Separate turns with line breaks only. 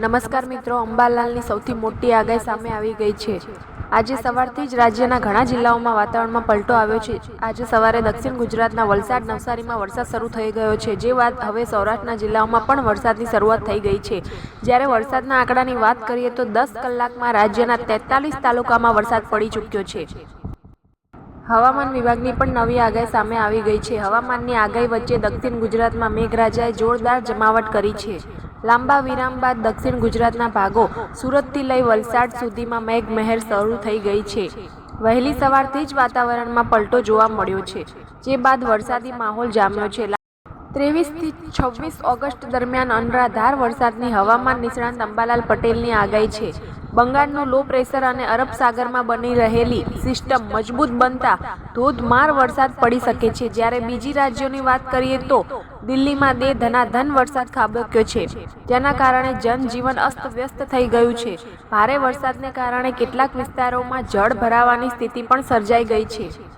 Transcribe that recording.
નમસ્કાર મિત્રો, અંબાલાલની સૌથી મોટી આગાહી સામે આવી ગઈ છે. આજે સવારથી જ રાજ્યના ઘણા જિલ્લાઓમાં વાતાવરણમાં પલટો આવ્યો છે. આજે સવારે દક્ષિણ ગુજરાતના વલસાડ, નવસારીમાં વરસાદ શરૂ થઈ ગયો છે. જે વાત હવે સૌરાષ્ટ્રના જિલ્લાઓમાં પણ વરસાદની શરૂઆત થઈ ગઈ છે. જ્યારે વરસાદના આંકડાની વાત કરીએ તો દસ કલાકમાં રાજ્યના તેતાલીસ તાલુકામાં વરસાદ પડી ચૂક્યો છે. હવામાન વિભાગની પણ નવી આગાહી સામે આવી ગઈ છે. હવામાનની આગાહી વચ્ચે દક્ષિણ ગુજરાતમાં મેઘરાજાએ જોરદાર જમાવટ કરી છે. લાંબા વિરામ બાદ દક્ષિણ ગુજરાતના ભાગો સુરતથી લઈ વલસાડ સુધીમાં મેઘમહેર શરૂ થઈ ગઈ છે. વહેલી સવારથી જ વાતાવરણમાં પલટો જોવા મળ્યો છે, જે બાદ વરસાદી માહોલ જામ્યો છે. ત્રેવીસથી છવ્વીસ ઓગસ્ટ દરમિયાન અનરાધાર વરસાદની હવામાન નિષ્ણાંત અંબાલાલ પટેલની આગાહી છે. બંગાળનું લો પ્રેશર અને અરબ સાગરમાં બની રહેલી સિસ્ટમ મજબૂત બનતા ધોધમાર વરસાદ પડી શકે છે. જ્યારે બીજી રાજ્યોની વાત કરીએ તો દિલ્હીમાં દે ધનાધન વરસાદ ખાબક્યો છે. જેના કારણે જનજીવન અસ્તવ્યસ્ત થઈ ગયું છે. ભારે વરસાદને કારણે કેટલાક વિસ્તારોમાં જળ ભરાવાની સ્થિતિ પણ સર્જાઈ ગઈ છે.